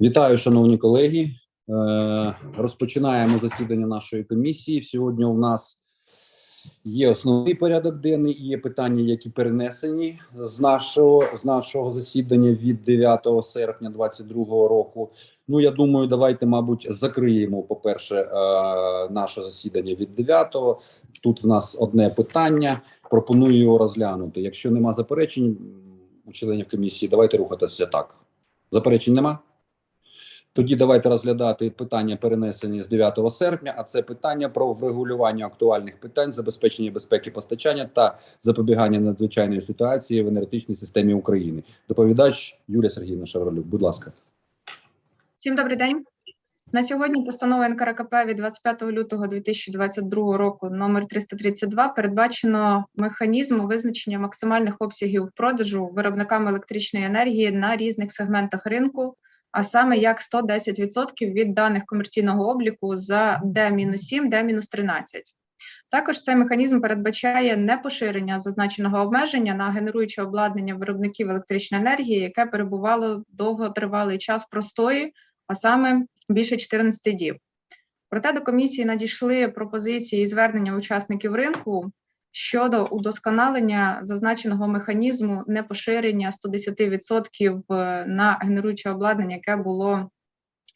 Вітаю, шановні колеги. Е, Розпочинаємо засідання нашої комісії. Сьогодні у нас є основний порядок денний і є питання, які перенесені з нашого з нашого засідання від 9 серпня 2022 року. Ну я думаю, давайте, мабуть, закриємо. По перше, е, наше засідання від 9 Тут в нас одне питання. Пропоную його розглянути. Якщо нема заперечень у членів комісії, давайте рухатися так. Заперечень нема? Тоді давайте розглядати питання перенесені з 9 серпня, а це питання про врегулювання актуальних питань забезпечення безпеки постачання та запобігання надзвичайної ситуації в енергетичній системі України. Доповідач Юлія Сергійовна Шевролюк. Будь ласка. Всім добрий день. На сьогодні постановою НКРКП від 25 лютого 2022 року номер 332 передбачено механізм визначення максимальних обсягів продажу виробниками електричної енергії на різних сегментах ринку, а саме як 110% від даних комерційного обліку за D-7, D-13. Також цей механізм передбачає непоширення зазначеного обмеження на генеруюче обладнання виробників електричної енергії, яке перебувало довготривалий час простої, а саме більше 14 діб. Проте до комісії надійшли пропозиції і звернення учасників ринку щодо удосконалення зазначеного механізму непоширення 110% на генеруюче обладнання, яке було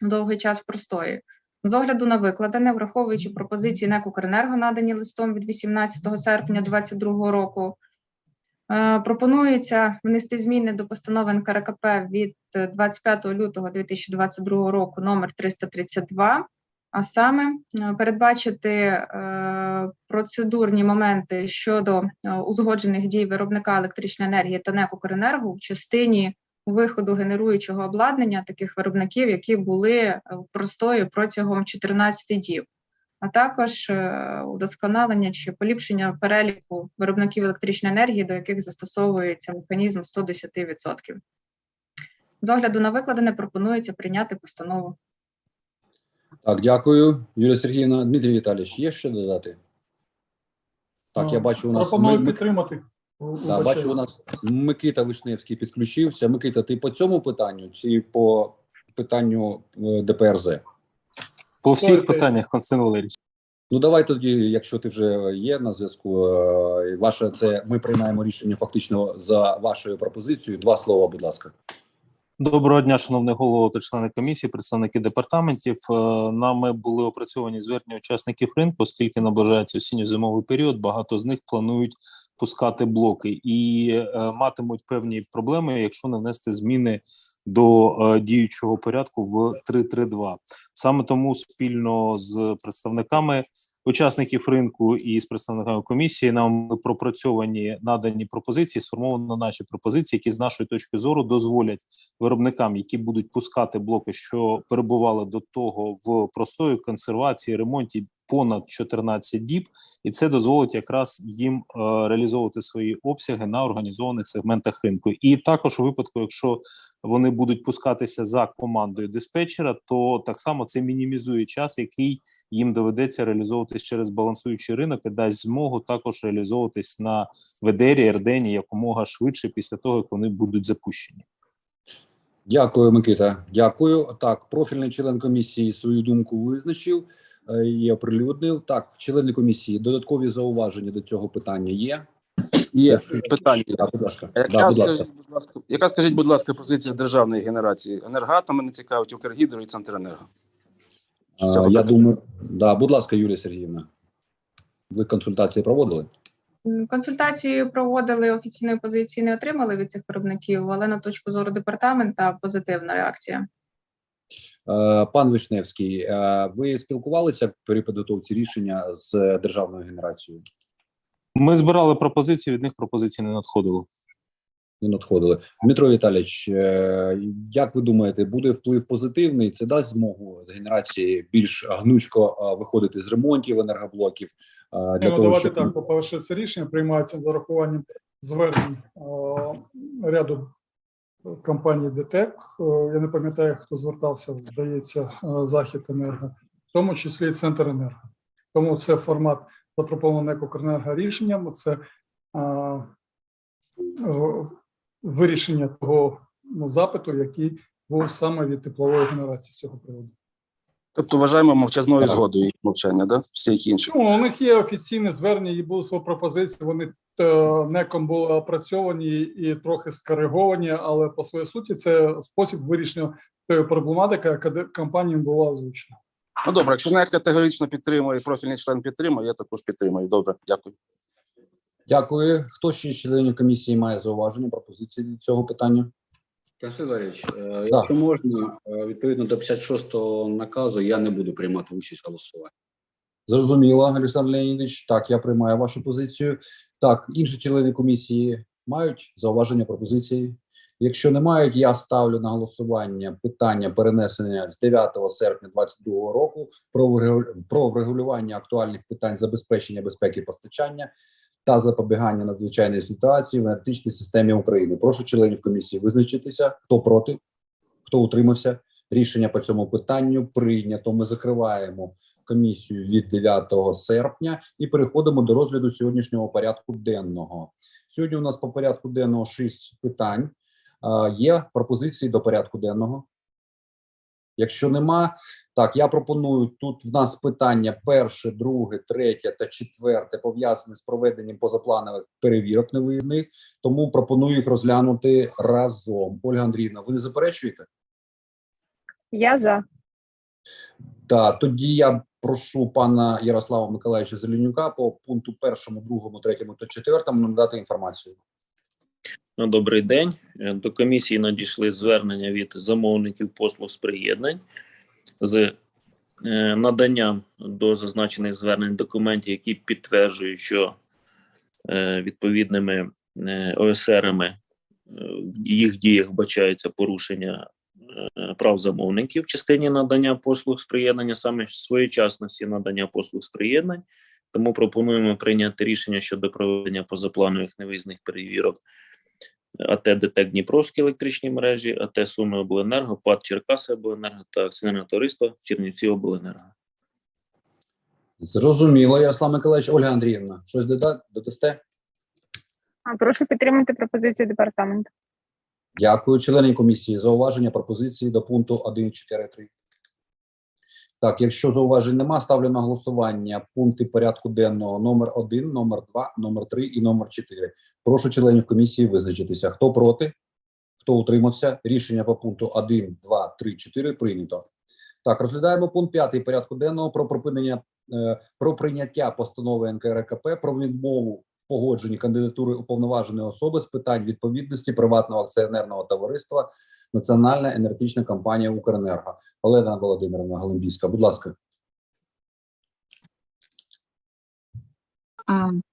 довгий час простої. З огляду на викладене, враховуючи пропозиції НЕК «Укренерго», надані листом від 18 серпня 2022 року, Е, Пропонується внести зміни до постанови НКРКП від е, 25 лютого 2022 року номер 332, а саме е, передбачити е, процедурні моменти щодо е, узгоджених дій виробника електричної енергії та НЕК «Укренерго» в частині виходу генеруючого обладнання таких виробників, які були е, в простої протягом 14 діб а також е, удосконалення чи поліпшення переліку виробників електричної енергії, до яких застосовується механізм 110%. З огляду на викладене пропонується прийняти постанову. Так, дякую, Юлія Сергіївна. Дмитрій Віталійович, є що додати? Так, я бачу, у нас Пропоную підтримати. Вибачаю. бачу, у нас Микита Вишневський підключився. Микита, ти по цьому питанню чи по питанню е, ДПРЗ? По всіх питаннях, Константин Валерійович. Ну давай тоді, якщо ти вже є на зв'язку, е, ваше це ми приймаємо рішення фактично за вашою пропозицією. Два слова, будь ласка. Доброго дня, шановний голово та члени комісії, представники департаментів. Е, Нами були опрацьовані звернення учасників ринку, оскільки наближається осінньо-зимовий період. Багато з них планують пускати блоки і е, матимуть певні проблеми, якщо не внести зміни до е, діючого порядку в 332. Саме тому спільно з представниками учасників ринку і з представниками комісії нам пропрацьовані надані пропозиції. Сформовано наші пропозиції, які з нашої точки зору дозволять виробникам, які будуть пускати блоки, що перебували до того в простої консервації, ремонті понад 14 діб, і це дозволить якраз їм е, реалізовувати свої обсяги на організованих сегментах ринку. І також у випадку, якщо вони будуть пускатися за командою диспетчера, то так само це мінімізує час, який їм доведеться реалізовуватись через балансуючий ринок і дасть змогу також реалізовуватись на ВДРі, РДНі якомога швидше після того, як вони будуть запущені. Дякую, Микита. Дякую. Так, профільний член комісії свою думку визначив і оприлюднив. Так, члени комісії, додаткові зауваження до цього питання є. Є питання. Да, будь ласка. Яка, Да, будь ласка. скажіть, будь ласка, яка, скажіть, будь ласка, позиція державної генерації? Енергоатом мене цікавить, Укргідро і Центренерго. А, Я питання. думаю, да, будь ласка, Юлія Сергіївна. Ви консультації проводили? М, Консультації проводили офіційної позиції, не отримали від цих виробників, але на точку зору департамента позитивна реакція. Е, Пан Вишневський, е, ви спілкувалися при підготовці рішення з державною генерацією? Ми збирали пропозиції, від них пропозицій не надходило. Не надходили. Дмитро Віталійович, е, як ви думаєте, буде вплив позитивний? Це дасть змогу генерації більш гнучко виходити з ремонтів енергоблоків для ну, того, давайте щоб так. По-перше, це рішення приймається з урахуванням звернень ряду компаній ДТЕК. Е, Я не пам'ятаю, хто звертався, здається, е, Захід енерго, в тому числі і Центр енерго. Тому це формат запропонований Укренерго рішенням. Це е, е, вирішення того ну, запиту, який був саме від теплової генерації з цього приводу. Тобто вважаємо мовчазною згодою їх мовчання, да? всіх інших. Ну, у них є офіційне звернення, і були свої пропозиції. Вони неком були опрацьовані і трохи скориговані, але по своїй суті це спосіб вирішення тої проблематики, яка компаніям була озвучена. Ну добре, якщо не категорично підтримує, профільний член підтримує, я також підтримую. Добре, дякую. Дякую. Хто ще з членів комісії має зауваження, пропозиції до цього питання? Валерійович, е, якщо можна, е, відповідно до 56-го наказу, я не буду приймати участь в голосуванні. Зрозуміло, Олександр Леонідович. Так, я приймаю вашу позицію. Так, інші члени комісії мають зауваження, пропозиції. Якщо не мають, я ставлю на голосування питання перенесення з 9 серпня 2022 року про врегу- про врегулювання актуальних питань забезпечення безпеки постачання та запобігання надзвичайної ситуації в енергетичній системі України. Прошу членів комісії визначитися, хто проти, хто утримався. Рішення по цьому питанню прийнято. Ми закриваємо комісію від 9 серпня і переходимо до розгляду сьогоднішнього порядку денного. Сьогодні у нас по порядку денного шість питань. Є пропозиції до порядку денного. Якщо нема, так я пропоную тут. В нас питання перше, друге, третє та четверте пов'язані з проведенням позапланових перевірок невиїзних. Тому пропоную їх розглянути разом. Ольга Андріївна, ви не заперечуєте? Я за. Так, тоді я прошу пана Ярослава Миколаївича Зеленюка по пункту першому, другому, третьому та четвертому надати інформацію. На добрий день. Е, До комісії надійшли звернення від замовників послуг з приєднань з е, наданням до зазначених звернень документів, які підтверджують, що е, відповідними ОСРами в їх діях вбачається порушення прав замовників в частині надання послуг з приєднання, саме своєчасності надання послуг з приєднань. Тому пропонуємо прийняти рішення щодо проведення позапланових невиїзних перевірок АТ ДТЕК Дніпровські електричні мережі, АТ Суми Обленерго, ПАД Черкаси Обленерго та акціонерне товариство Чернівці Обленерго. Зрозуміло, Ярослав Миколаївич, Ольга Андріївна, щось дода- додасте? Прошу підтримати пропозицію департаменту. Дякую. Члени комісії. Зауваження, пропозиції до пункту 1.4.3. Так, якщо зауважень нема, ставлю на голосування пункти порядку денного номер 1, номер 2, номер 3 і номер 4. Прошу членів комісії визначитися. Хто проти, хто утримався. Рішення по пункту 1, 2, 3, 4 прийнято. Так, розглядаємо пункт 5 порядку денного про припинення е, про прийняття постанови НКРКП про відмову погодженні кандидатури уповноваженої особи з питань відповідності приватного акціонерного товариства Національна енергетична компанія Укренерго. Олена Володимирівна Голомбійська, будь ласка.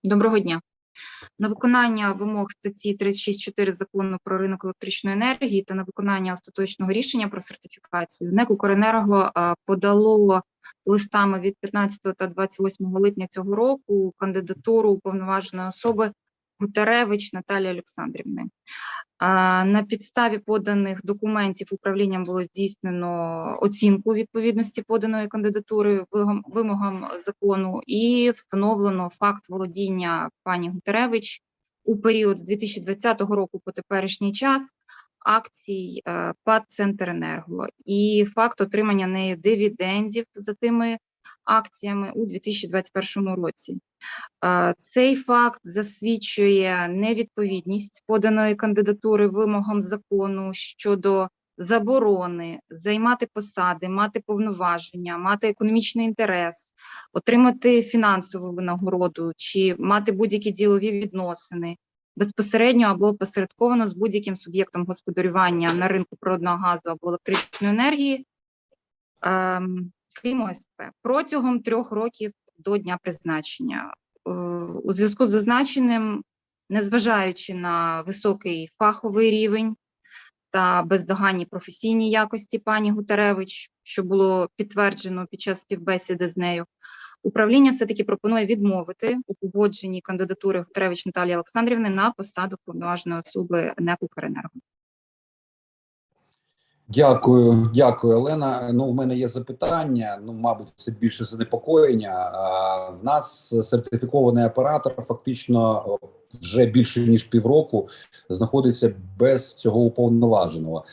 Доброго дня. На виконання вимог статті 36.4 закону про ринок електричної енергії та на виконання остаточного рішення про сертифікацію. НЕК «Укренерго» подало листами від 15 та 28 липня цього року кандидатуру уповноваженої особи Гутеревич Наталії Олександрівни. На підставі поданих документів управлінням було здійснено оцінку відповідності поданої кандидатури вимогам закону і встановлено факт володіння пані Гутеревич у період з 2020 року по теперішній час акцій е, ПАД «Центренерго» і факт отримання нею дивідендів за тими акціями у 2021 році. Е, Цей факт засвідчує невідповідність поданої кандидатури вимогам закону щодо заборони займати посади, мати повноваження, мати економічний інтерес, отримати фінансову винагороду чи мати будь-які ділові відносини безпосередньо або посередковано з будь-яким суб'єктом господарювання на ринку природного газу або електричної енергії, ем, ОСП, протягом трьох років до дня призначення. Е, У зв'язку з зазначеним, незважаючи на високий фаховий рівень та бездоганні професійні якості пані Гутеревич, що було підтверджено під час співбесіди з нею, управління все-таки пропонує відмовити у погодженні кандидатури Гутеревич Наталії Олександрівни на посаду повноваженої особи НЕК «Укренерго». Дякую, дякую, Олена. Ну, в мене є запитання. Ну, мабуть, це більше занепокоєння. В нас сертифікований оператор фактично вже більше ніж півроку знаходиться без цього уповноваженого.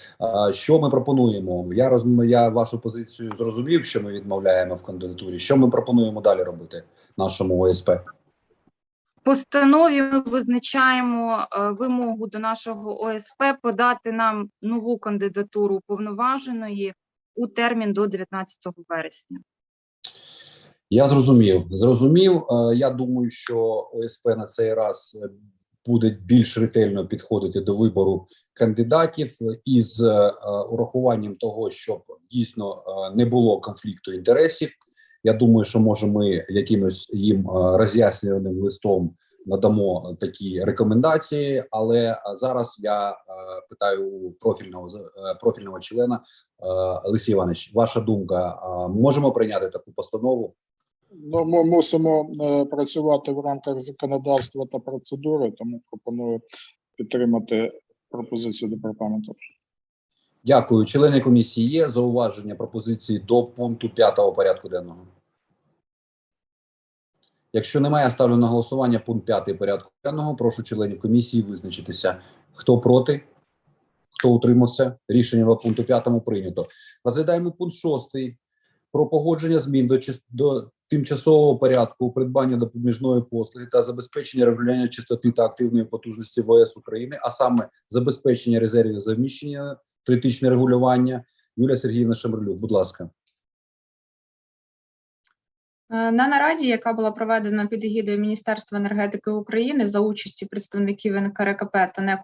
Що ми пропонуємо? Я роз... я вашу позицію зрозумів, що ми відмовляємо в кандидатурі. Що ми пропонуємо далі робити нашому ОСП? Постанові ми визначаємо е, вимогу до нашого ОСП подати нам нову кандидатуру уповноваженої у термін до 19 вересня. Я зрозумів. Зрозумів. Е, Я думаю, що ОСП на цей раз буде більш ретельно підходити до вибору кандидатів із е, урахуванням того, щоб дійсно не було конфлікту інтересів. Я думаю, що може ми якимось їм е, роз'яснюваним листом надамо такі рекомендації. Але е, зараз я е, питаю у профільного профільного члена Олексій Іванович, ваша думка, можемо прийняти таку постанову? Ну, ми мусимо працювати в рамках законодавства та процедури, тому пропоную підтримати пропозицію департаменту. Дякую. Члени комісії є зауваження пропозиції до пункту 5 порядку денного. Якщо немає, ставлю на голосування пункт 5 порядку денного. Прошу членів комісії визначитися. Хто проти? Хто утримався? Рішення по пункту 5 прийнято. Розглядаємо пункт 6 про погодження змін до, до тимчасового порядку придбання допоміжної послуги та забезпечення регулювання частоти та активної потужності ВС України, а саме забезпечення резервів заміщення критичне регулювання. Юлія Сергіївна Шамрлюк, будь ласка. Е, На нараді, яка була проведена під егідою Міністерства енергетики України за участі представників НКРКП та НЕК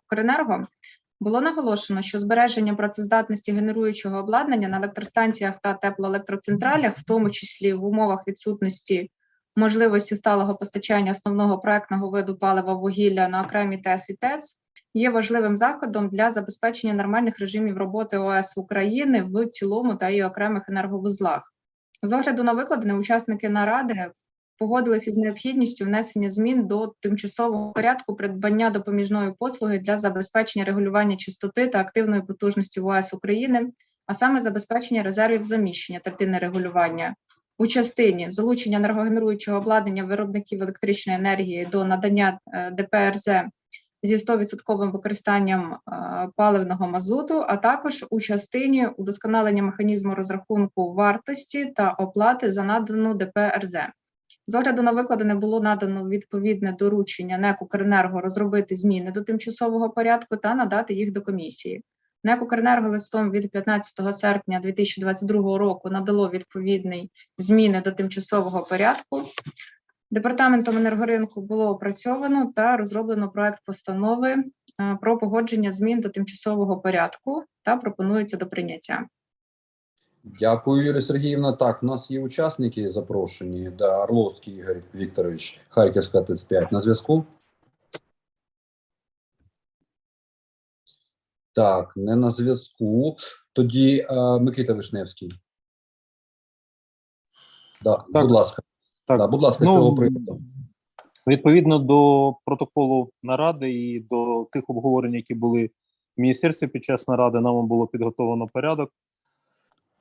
було наголошено, що збереження працездатності генеруючого обладнання на електростанціях та теплоелектроцентралях, в тому числі в умовах відсутності можливості сталого постачання основного проектного виду палива вугілля на окремі ТЕС і ТЕЦ, є важливим заходом для забезпечення нормальних режимів роботи ОС України в цілому та її окремих енерговузлах. З огляду на викладене, учасники наради погодилися з необхідністю внесення змін до тимчасового порядку придбання допоміжної послуги для забезпечення регулювання частоти та активної потужності ВОС України, а саме забезпечення резервів заміщення третини регулювання у частині залучення енергогенеруючого обладнання виробників електричної енергії до надання е, ДПРЗ зі 100% використанням е, паливного мазуту, а також у частині удосконалення механізму розрахунку вартості та оплати за надану ДПРЗ. З огляду на викладене було надано відповідне доручення НЕК «Укренерго» розробити зміни до тимчасового порядку та надати їх до комісії. НЕК «Укренерго» листом від 15 серпня 2022 року надало відповідний зміни до тимчасового порядку. Департаментом енергоринку було опрацьовано та розроблено проект постанови е, про погодження змін до тимчасового порядку та пропонується до прийняття. Дякую, Юлія Сергіївна. Так, в нас є учасники запрошені. Да, Орловський Ігор Вікторович, Харківська 35. На зв'язку? Так, не на зв'язку. Тоді е, Микита Вишневський. Да, Так. будь ласка. Так, Да, будь ласка, з ну, цього приводу. Відповідно до протоколу наради і до тих обговорень, які були в міністерстві під час наради, нам було підготовлено порядок.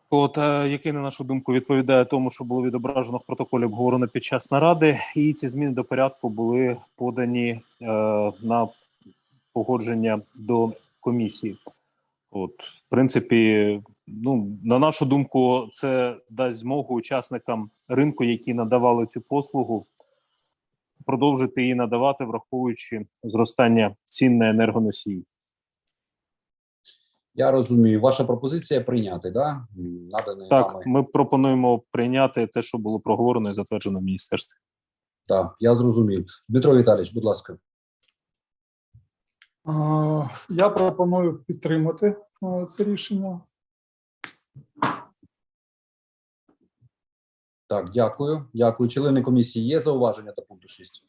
От, е, який, на нашу думку, відповідає тому, що було відображено в протоколі обговорено під час наради, і ці зміни до порядку були подані е, на погодження до комісії. От, в принципі, ну на нашу думку, це дасть змогу учасникам ринку, які надавали цю послугу, продовжити її надавати, враховуючи зростання цін на енергоносії. Я розумію. Ваша пропозиція прийняти, да? Наданий Так, вами. ми пропонуємо прийняти те, що було проговорено і затверджено в міністерстві. Так, я зрозумів. Дмитро Віталійович, будь ласка. Я пропоную підтримати це рішення. Так, дякую. Дякую. Члени комісії є зауваження до пункту 6?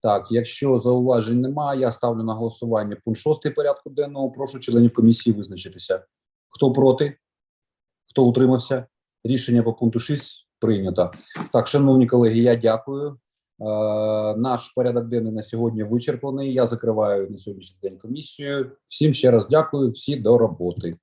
Так, якщо зауважень немає, я ставлю на голосування пункт 6 порядку денного. Прошу членів комісії визначитися. Хто проти? Хто утримався? Рішення по пункту 6 прийнято. Так, шановні колеги, я дякую. Е, наш порядок денний на сьогодні вичерпаний. Я закриваю на сьогоднішній день комісію. Всім ще раз дякую. Всі до роботи.